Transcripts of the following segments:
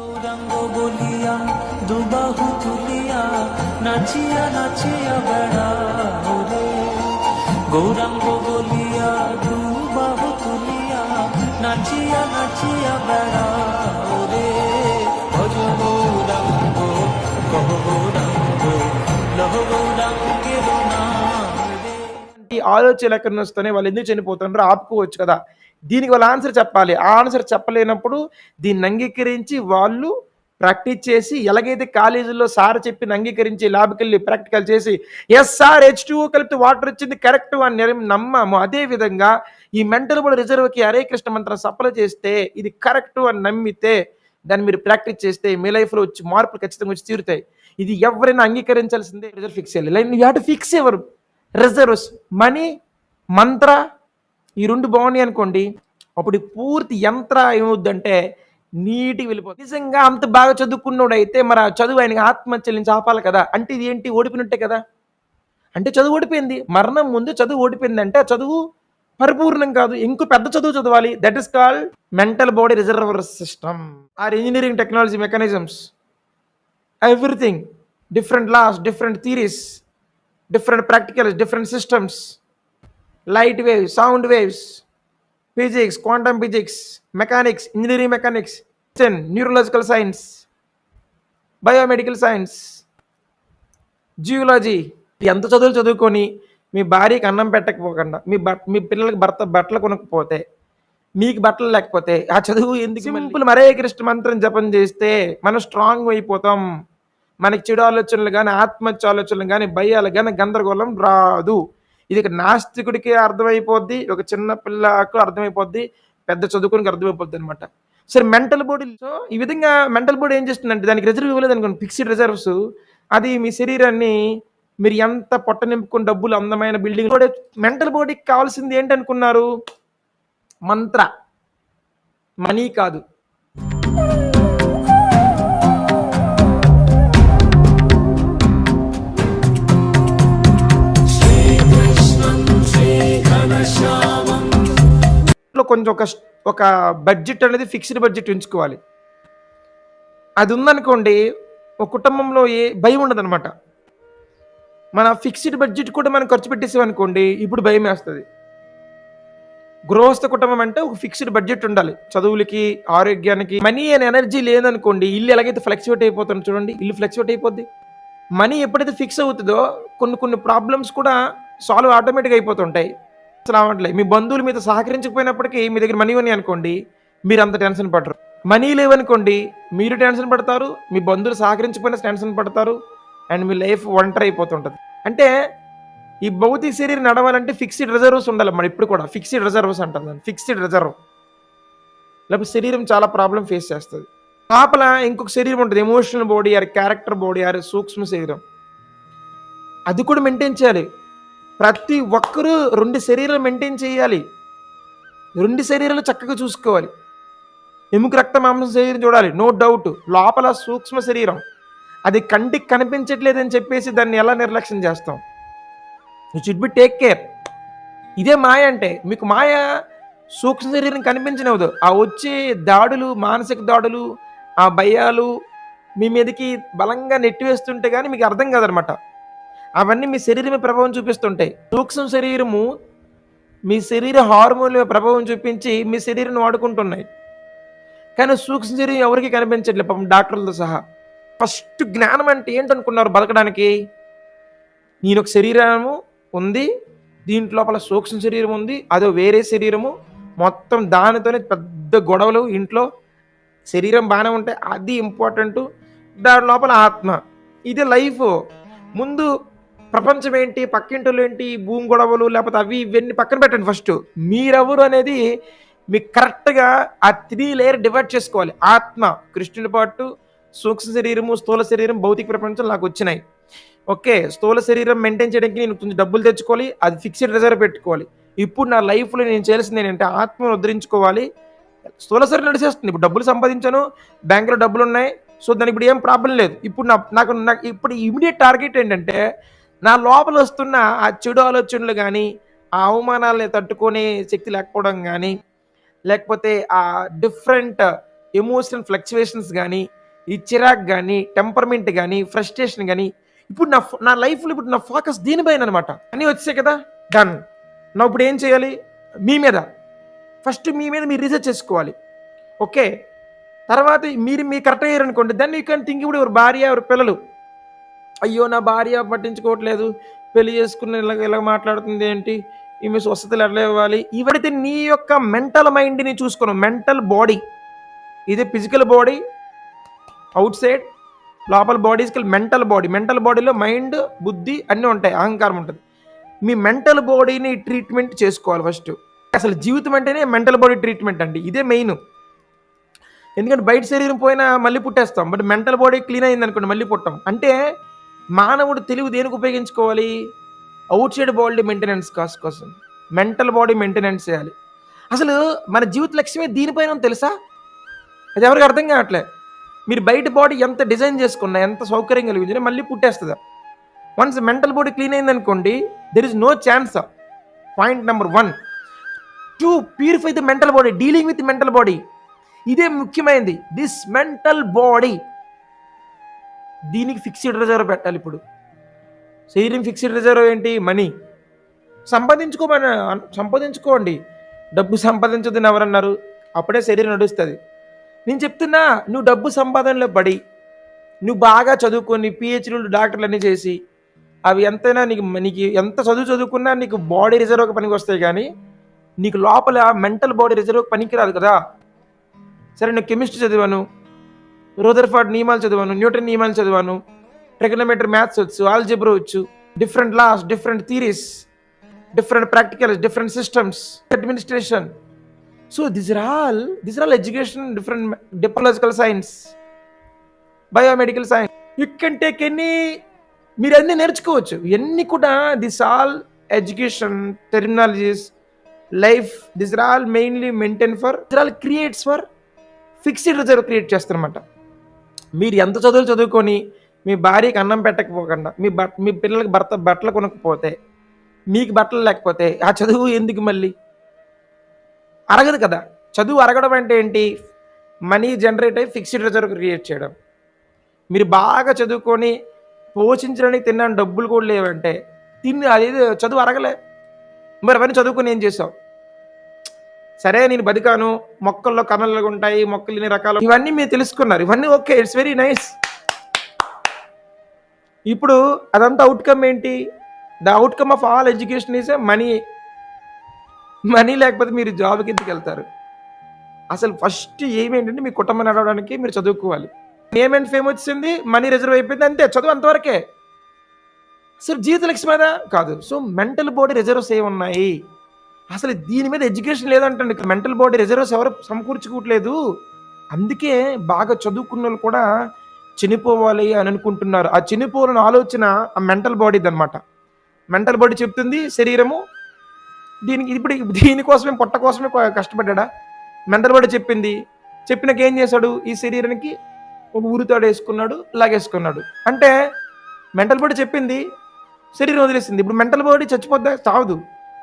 গৌরাঙ্গ বলিয়া দুবাহু তুলিয়া নাচিয়া নাচিয়া বেড়াও রে গৌরাঙ্গ বলিয়া দুবাহু তুলিয়া নাচিয়া নাচিয়া বেড়াও রে ভজ গৌরাঙ্গ কহ গৌরাঙ্গ লহ গৌরাঙ্গের নাম রে ఈ ఆలోచనలు ఎక్కడి నుంచి వస్తున్నాయి వాళ్ళు ఎందుకు చనిపోతున్నారో ఆపుకోవచ్చు కదా దీనికి వాళ్ళ ఆన్సర్ చెప్పాలి. ఆ ఆన్సర్ చెప్పలేనప్పుడు దీన్ని అంగీకరించి వాళ్ళు ప్రాక్టీస్ చేసి ఎలాగైతే కాలేజీలో సార్ చెప్పిన అంగీకరించి ల్యాబ్కి వెళ్ళి ప్రాక్టికల్ చేసి ఎస్ సార్ హెచ్ టూ కలిపి వాటర్ వచ్చింది కరెక్ట్ అని నమ్మాము. అదే విధంగా ఈ మెంటల్ బోర్డ్ రిజర్వ్కి హరే కృష్ణ మంత్రం సప్లై చేస్తే ఇది కరెక్ట్ అని నమ్మితే దాన్ని మీరు ప్రాక్టీస్ చేస్తే మీ లైఫ్లో వచ్చి మార్పులు ఖచ్చితంగా వచ్చి తీరుతాయి. ఇది ఎవరైనా అంగీకరించాల్సిందే రిజర్వ్ ఫిక్స్ చేయాలి. Line you have to fix ఎవరు రిజర్వ్స్. మనీ మంత్ర ఈ రెండు బాగున్నాయి అనుకోండి అప్పుడు పూర్తి యంత్ర ఏమవుద్దంటే నీటికి వెళ్ళిపోతుంది. నిజంగా అంత బాగా చదువుకున్నోడు అయితే మరి ఆ చదువు ఆయనకి ఆత్మహత్యల నుంచి ఆపాలి కదా. అంటే ఇది ఏంటి? ఓడిపోయినట్టే కదా. అంటే చదువు ఓడిపోయింది. మరణం ముందు చదువు ఓడిపోయింది అంటే ఆ చదువు పరిపూర్ణం కాదు. ఇంకో పెద్ద చదువు చదవాలి. That is called mental body reservoir system or engineering technology mechanisms. Everything different laws different theories different practicals different systems light waves sound waves physics quantum physics mechanics engineering mechanics neurological science biomedical science geology. ఎంత చదువులు చదువుకొని మీ భార్యకి అన్నం పెట్టకపోకుండా me but మీ పిల్లలకి భర్త బట్టలు కొనకపోతే మీకు బట్టలు లేకపోతే ఆ చదువు ఎందుకు సింపుల్ మరే కృష్ణ మంత్రం జపం చేస్తే మనం స్ట్రాంగ్ అయిపోతాం. మనకి చెడు ఆలోచనలు కానీ ఆత్మహత్య ఆలోచనలు కానీ భయాలు కానీ గందరగోళం రాదు. ఇది నాస్తికుడికి అర్థమైపోద్ది ఒక చిన్న పిల్లకు అర్థమైపోద్ది పెద్ద చదువుకునికి అర్థమైపోద్ది అనమాట సరే మెంటల్ బాడీ సో ఈ విధంగా మెంటల్ బాడీ ఏం చేస్తుందంటే దానికి రిజర్వ్ ఇవ్వలేదు అనుకోండి ఫిక్స్డ్ రిజర్వ్స్ అది మీ శరీరాన్ని మీరు ఎంత పొట్ట నింపుకుని డబ్బులు అందమైన బిల్డింగ్ మెంటల్ బాడీకి కావాల్సింది ఏంటనుకున్నారు మంత్ర. మనీ కాదు. కొంచెం ఒక ఒక బడ్జెట్ అనేది ఫిక్స్డ్ బడ్జెట్ ఉంచుకోవాలి. అది ఉందనుకోండి ఒక కుటుంబంలో ఏ భయం ఉండదు అనమాట మన ఫిక్స్డ్ బడ్జెట్ కూడా మనం ఖర్చు పెట్టేసామనుకోండి ఇప్పుడు భయం వేస్తుంది. గృహస్థ కుటుంబం అంటే ఒక ఫిక్స్డ్ బడ్జెట్ ఉండాలి. చదువులకి ఆరోగ్యానికి మనీ అనే ఎనర్జీ లేదనుకోండి ఇల్లు ఎలాగైతే ఫ్లక్చువేట్ అయిపోతుంది చూడండి ఇల్లు ఫ్లక్చువేట్ అయిపోద్ది. మనీ ఎప్పుడైతే ఫిక్స్ అవుతుందో కొన్ని కొన్ని ప్రాబ్లమ్స్ కూడా సాల్వ్ ఆటోమేటిక్ అయిపోతుంటాయి. రావట్లేదు. మీ బంధువులు మీతో సహకరించకపోయినప్పటికీ మీ దగ్గర మనీ ఉన్నాయి అనుకోండి మీరు అంత టెన్షన్ పడరు. మనీ లేవనుకోండి మీరు టెన్షన్ పడతారు మీ బంధువులు సహకరించకపోయినా టెన్షన్ పడతారు అండ్ మీ లైఫ్ ఒంటరి అయిపోతుంటుంది. అంటే ఈ భౌతిక శరీరం నడవాలంటే ఫిక్స్డ్ రిజర్వ్స్ ఉండాలి మరి ఇప్పుడు కూడా. ఫిక్స్డ్ రిజర్వ్స్ అంటారు ఫిక్స్డ్ రిజర్వ్. లేకపోతే శరీరం చాలా ప్రాబ్లం ఫేస్ చేస్తుంది. లోపల ఇంకొక శరీరం ఉంటుంది emotional body or character body or సూక్ష్మ శరీరం. అది కూడా మెయింటైన్ చేయాలి. ప్రతి ఒక్కరూ రెండు శరీరాలు మెయింటైన్ చేయాలి. రెండు శరీరాలు చక్కగా చూసుకోవాలి. ఎముక రక్త మాంసం శరీరం చూడాలి. నో డౌట్ లోపల సూక్ష్మ శరీరం. అది కంటికి కనిపించట్లేదని చెప్పేసి దాన్ని ఎలా నిర్లక్ష్యం చేస్తాం? You should be take care ఇదే మాయ అంటే మీకు మాయ సూక్ష్మ శరీరం కనిపించనివ్వదు. ఆ వచ్చే దాడులు మానసిక దాడులు ఆ భయాలు మీ మీదకి బలంగా నెట్టివేస్తుంటే కానీ మీకు అర్థం కాదనమాట. అవన్నీ మీ శరీరమే ప్రభావం చూపిస్తుంటాయి. సూక్ష్మ శరీరము మీ శరీర హార్మోన్ల ప్రభావం చూపించి మీ శరీరం వాడుకుంటున్నాయి. కానీ సూక్ష్మ శరీరం ఎవరికి కనిపించట్లేదు పాపం డాక్టర్లతో సహా. ఫస్ట్ జ్ఞానం అంటే ఏంటనుకున్నారు బతకడానికి? నేను ఒక శరీరము ఉంది దీంట్లో లోపల సూక్ష్మ శరీరం ఉంది అదో వేరే శరీరము. మొత్తం దానితోనే పెద్ద గొడవలు ఇంట్లో శరీరం బాగానే ఉంటే అది ఇంపార్టెంట్ దాని లోపల ఆత్మ. ఇది లైఫ్. ముందు ప్రపంచం ఏంటి పక్కింటులు ఏంటి భూమి గొడవలు లేకపోతే అవి ఇవన్నీ పక్కన పెట్టండి ఫస్ట్ మీరెవరు అనేది మీకు కరెక్ట్గా ఆ త్రీ లేయర్ డివైడ్ చేసుకోవాలి. ఆత్మ కృష్ణుని పాటు సూక్ష్మ శరీరము స్థూల శరీరం భౌతిక ప్రపంచం నాకు వచ్చినాయి. ఓకే స్థూల శరీరం మెయింటైన్ చేయడానికి నేను కొంచెం డబ్బులు తెచ్చుకోవాలి అది ఫిక్స్డ్ రిజర్వ్ పెట్టుకోవాలి. ఇప్పుడు నా లైఫ్లో నేను చేయాల్సింది ఏంటంటే ఆత్మను ఉద్ధరించుకోవాలి. స్థూల శరీరం నడిచేస్తుంది. ఇప్పుడు డబ్బులు సంపాదించాను బ్యాంకులో డబ్బులు ఉన్నాయి సో దానికి ఇప్పుడు ఏం ప్రాబ్లం లేదు. ఇప్పుడు నా నాకు నాకు ఇప్పుడు ఇమీడియట్ టార్గెట్ ఏంటంటే నా లోపల వస్తున్న ఆ చెడు ఆలోచనలు కానీ ఆ అవమానాలని తట్టుకునే శక్తి లేకపోవడం కానీ లేకపోతే ఆ డిఫరెంట్ ఎమోషనల్ ఫ్లక్చువేషన్స్ కానీ ఈ చిరాక్ కానీ టెంపర్మెంట్ కానీ ఫ్రస్ట్రేషన్ కానీ ఇప్పుడు నా నా లైఫ్లో ఇప్పుడు నా ఫోకస్ దీనిపైన అనమాట అని వచ్చాయి కదా? డన్. నా ఇప్పుడు ఏం చేయాలి? మీ మీద. ఫస్ట్ మీ మీద మీరు రీసెర్చ్ చేసుకోవాలి. ఓకే? తర్వాత మీరు మీరు కరెక్ట్ అయ్యారు అనుకోండి దాన్ని యూ కెన్ థింక్ ఇప్పుడు ఎవరు భార్య ఎవరు పిల్లలు. అయ్యో నా భార్య పట్టించుకోవట్లేదు. పెళ్ళి చేసుకున్న ఇలా ఇలా మాట్లాడుతుంది ఏంటి? ఈమె స్వస్థతలు ఎట్లా ఇవ్వాలి? ఇవైతే నీ యొక్క మెంటల్ మైండ్ని చూసుకున్నావు మెంటల్ బాడీ. ఇది ఫిజికల్ బాడీ అవుట్ సైడ్ లోపల బాడీస్కి మెంటల్ బాడీ. మెంటల్ బాడీలో మైండ్ బుద్ధి అన్నీ ఉంటాయి. అహంకారం ఉంటుంది. మీ మెంటల్ బాడీని ట్రీట్మెంట్ చేసుకోవాలి ఫస్ట్. అసలు జీవితం అంటేనే మెంటల్ బాడీ ట్రీట్మెంట్ అండి. ఇదే మెయిన్. ఎందుకంటే బయట శరీరం పోయినా మళ్ళీ పుట్టేస్తాం. బట్ మెంటల్ బాడీ క్లీన్ అయింది అనుకోండి మళ్ళీ పుట్టాం. అంటే మానవుడు తెలివి దేనికి ఉపయోగించుకోవాలి? Outside body maintenance cost కోసం. మెంటల్ బాడీ మెయింటెనెన్స్ చేయాలి. అసలు మన జీవిత లక్ష్యమే దీనిపైన తెలుసా? అది ఎవరికి అర్థం కావట్లే. మీరు బయట బాడీ ఎంత డిజైన్ చేసుకున్నా ఎంత సౌకర్యం కలిగించినా మళ్ళీ పుట్టేస్తుంది? వన్స్ మెంటల్ బాడీ క్లీన్ అయిందనుకోండి there is no chance point number one to purify the mental body dealing with mental body ఇదే ముఖ్యమైనది. దిస్ మెంటల్ బాడీ దీనికి ఫిక్స్డ్ రిజర్వ్ పెట్టాలి ఇప్పుడు. శరీరం ఫిక్స్డ్ రిజర్వ్ ఏంటి? మనీ సంపాదించుకోమని సంపాదించుకోండి. డబ్బు సంపాదించదని ఎవరన్నారు? అప్పుడే శరీరం నడుస్తుంది. నేను చెప్తున్నా నువ్వు డబ్బు సంపాదనలో పడి నువ్వు బాగా చదువుకొని పిహెచ్డీలు డాక్టర్లు అన్నీ చేసి అవి ఎంతైనా నీకు నీకు ఎంత చదువు చదువుకున్నా నీకు బాడీ రిజర్వ్ పనికి వస్తాయి కానీ నీకు లోపల మెంటల్ బాడీ రిజర్వ్ పనికి రాదు కదా. సరే నేను కెమిస్ట్రీ చదివాను. రోదర్ఫార్డ్ నియమాలు చదివాను న్యూటన్ నియమాలు చదివాను ట్రిగనోమెట్రీ మ్యాథ్స్ వచ్చు ఆల్జెబ్రో వచ్చు different laws different theories different practicals different systems administration so this are all this are all education different typological science biomedical science you can take any మీరు అన్నీ నేర్చుకోవచ్చు. ఇవన్నీ కూడా this all education terminologies life this are all mainly maintain for this all creates for fixed reserve create చేస్తారన్నమాట. మీరు ఎంత చదువులు చదువుకొని మీ భార్యకి అన్నం పెట్టకపోకుండా మీ బట్ మీ పిల్లలకి భర్త బట్టలు కొనకపోతే మీకు బట్టలు లేకపోతే ఆ చదువు ఎందుకు మళ్ళీ? అరగదు కదా. చదువు అరగడం అంటే ఏంటి? మనీ జనరేట్ అయ్యి ఫిక్స్డ్ రిజర్వ్ క్రియేట్ చేయడం. మీరు బాగా చదువుకొని పోషించడానికి తిన్నాను డబ్బులు కూడా లేవంటే తిని అదేది చదువు అరగలే. మరి అవన్నీ చదువుకొని ఏం చేసావు సరే నేను బతికాను. మొక్కల్లో కమలలు ఉంటాయి మొక్కలు ఇన్ని రకాలు ఇవన్నీ మీరు తెలుసుకున్నారు. ఇవన్నీ ఓకే ఇట్స్ వెరీ నైస్ ఇప్పుడు అదంతా అవుట్కమ్ ఏంటి? The outcome of all education is money money లేకపోతే మీరు జాబ్ కిందకి వెళ్తారు. అసలు ఫస్ట్ ఏమేంటంటే మీ కుటుంబం నడవడానికి మీరు చదువుకోవాలి. నేమ్ అండ్ ఫేమ్ వచ్చింది మనీ రిజర్వ్ అయిపోయింది అంతే. చదువు అంతవరకే. సార్ జీవిత లక్ష్యం కాదు. సో మెంటల్ బాడీ రిజర్వ్స్ ఏమున్నాయి? అసలు దీని మీద ఎడ్యుకేషన్ లేదంటండి. మెంటల్ బాడీ రిజర్వ్స్ ఎవరు సమకూర్చుకోవట్లేదు. అందుకే బాగా చదువుకున్న వాళ్ళు కూడా చనిపోవాలి అని అనుకుంటున్నారు. ఆ చనిపోవాలని ఆలోచన ఆ మెంటల్ బాడీది అనమాట మెంటల్ బాడీ చెప్తుంది శరీరము దీనికి ఇప్పుడు దీనికోసమే పొట్ట కోసమే కష్టపడ్డా మెంటల్ బాడీ చెప్పింది. చెప్పినాక ఏం చేశాడు? ఈ శరీరానికి ఒక ఊరితాడు వేసుకున్నాడు లాగేసుకున్నాడు. అంటే మెంటల్ బాడీ చెప్పింది శరీరం వదిలేసింది. ఇప్పుడు మెంటల్ బాడీ చచ్చిపోద్దా చావదు.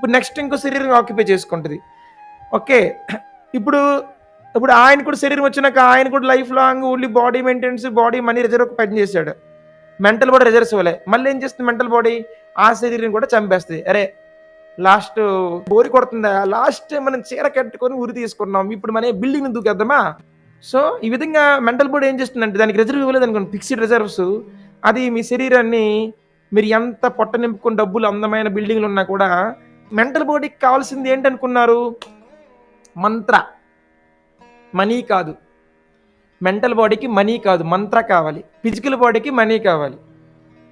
ఇప్పుడు నెక్స్ట్ ఇంకో శరీరం ఆక్యుపై చేసుకుంటుంది. ఓకే ఇప్పుడు ఇప్పుడు ఆయన కూడా శరీరం వచ్చినాక ఆయన కూడా lifelong only body maintenance body money reserve పని చేశాడు. మెంటల్ బాడీ రిజర్వ్స్ ఇవ్వలే మళ్ళీ ఏం చేస్తుంది మెంటల్ బాడీ ఆ శరీరం కూడా చంపేస్తుంది. అరే లాస్ట్ బోరి కొడుతుందా? లాస్ట్ మనం చీర కట్టుకొని ఉరి తీసుకున్నాం. ఇప్పుడు మన బిల్డింగ్ దూకేద్దామా? సో ఈ విధంగా మెంటల్ బాడీ ఏం చేస్తుందంటే దానికి రిజర్వ్ ఇవ్వలేదు అనుకోండి ఫిక్స్డ్ రిజర్వ్స్ అది మీ శరీరాన్ని మీరు ఎంత పొట్ట నింపుకుని డబ్బులు అందమైన బిల్డింగ్లు ఉన్నా కూడా మెంటల్ బాడీకి కావాల్సింది ఏంటనుకున్నారు? మంత్ర. మనీ కాదు. మెంటల్ బాడీకి మనీ కాదు. మంత్ర కావాలి. ఫిజికల్ బాడీకి మనీ కావాలి.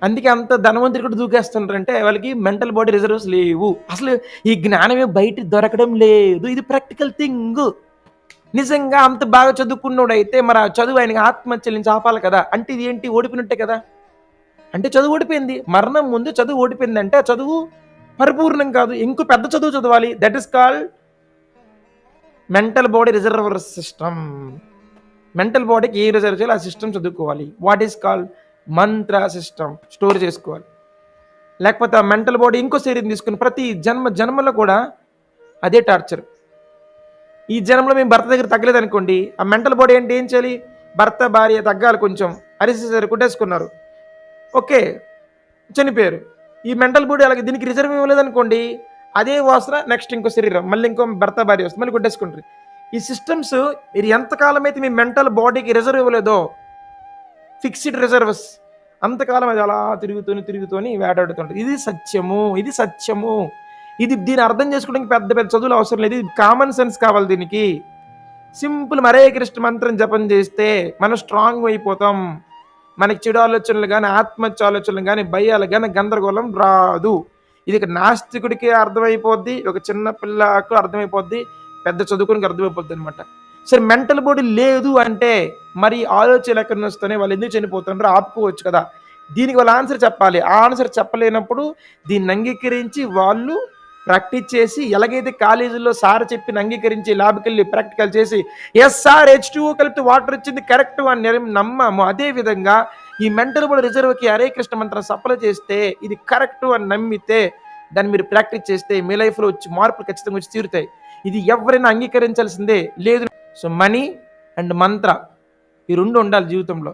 అందుకే అంత ధనవంతులు కూడా దూకేస్తుంటారంటే వాళ్ళకి మెంటల్ బాడీ రిజర్వ్స్ లేవు. అసలు ఈ జ్ఞానమే బయట దొరకడం లేదు. ఇది ప్రాక్టికల్ థింగ్. నిజంగా అంత బాగా చదువుకున్నోడు అయితే మరి ఆ చదువు ఆయనకి ఆత్మహత్యల నుంచి ఆపాలి కదా. అంటే ఇది ఏంటి? ఓడిపోయినట్టే కదా. అంటే చదువు ఓడిపోయింది. మరణం ముందు చదువు ఓడిపోయింది అంటే ఆ చదువు పరిపూర్ణం కాదు. ఇంకో పెద్ద చదువు చదవాలి. That is called mental body reservoir system mental బాడీకి ఏ రిజర్వ్ చేయాలి ఆ సిస్టమ్ చదువుకోవాలి. What is called Mantra system store చేసుకోవాలి. లేకపోతే ఆ మెంటల్ బాడీ ఇంకో శరీరం తీసుకుని ప్రతి జన్మ జన్మలో కూడా అదే టార్చర్ ఈ జన్మలో మేము భర్త దగ్గర తగ్గలేదు అనుకోండి ఆ మెంటల్ బాడీ అంటే ఏం చేయాలి? భర్త భార్య తగ్గాలి కొంచెం. అరిసేసారు కుట్టేసుకున్నారు. ఓకే చనిపోయారు. ఈ మెంటల్ బాడీ అలాగే దీనికి రిజర్వ్ ఇవ్వలేదనుకోండి అదే వాసన నెక్స్ట్ ఇంకో శరీరం మళ్ళీ ఇంకో భర్త భార్య వస్తుంది మళ్ళీ కొట్టేసుకుంటారు. ఈ సిస్టమ్స్ మీరు ఎంతకాలం అయితే మీ మెంటల్ బాడీకి రిజర్వ్ ఇవ్వలేదో ఫిక్స్డ్ రిజర్వ్స్ అంతకాలం అది అలా తిరుగుతూనే తిరుగుతూనే వేటాడుతుంటుంది. ఇది సత్యము ఇది సత్యము. ఇది దీన్ని అర్థం చేసుకోవడానికి పెద్ద పెద్ద చదువులు అవసరం లేదు. ఇది కామన్ సెన్స్ కావాలి దీనికి. సింపుల్ మరే కృష్ణ మంత్రం జపం చేస్తే మనం స్ట్రాంగ్ అయిపోతాం. మనకి చెడు ఆలోచనలు కానీ ఆత్మహత్య ఆలోచనలు కానీ భయాలు కానీ గందరగోళం రాదు. ఇది నాస్తికుడికి అర్థమైపోద్ది ఒక చిన్న పిల్లకు అర్థమైపోద్ది పెద్ద చదువుకునికి అర్థమైపోద్ది అనమాట సరే మెంటల్ బాడీ లేదు అంటే మరి ఆలోచనలు ఎక్కడి నుంచి వస్తున్నాయి? వాళ్ళు ఎందుకు చనిపోతున్నారు ఆపుకోవచ్చు కదా. దీనికి వాళ్ళ ఆన్సర్ చెప్పాలి. ఆ ఆన్సర్ చెప్పలేనప్పుడు దీన్ని అంగీకరించి వాళ్ళు ప్రాక్టీస్ చేసి ఎలాగైతే కాలేజీలో సార్ చెప్పిన అంగీకరించి ల్యాబ్కి వెళ్ళి ప్రాక్టికల్ చేసి ఎస్ సార్ హెచ్ టూ కలిపి వాటర్ వచ్చింది కరెక్ట్ అని నమ్మాము. అదే విధంగా ఈ మెంటల్ బోర్డ్ రిజర్వ్కి హరే కృష్ణ మంత్రం సప్లై చేస్తే ఇది కరెక్ట్ అని నమ్మితే దాన్ని మీరు ప్రాక్టీస్ చేస్తే మీ లైఫ్లో వచ్చి మార్పులు ఖచ్చితంగా వచ్చి తీరుతాయి. ఇది ఎవరైనా అంగీకరించాల్సిందే. లేదు. సో మనీ అండ్ మంత్ర ఈ రెండు ఉండాలి జీవితంలో.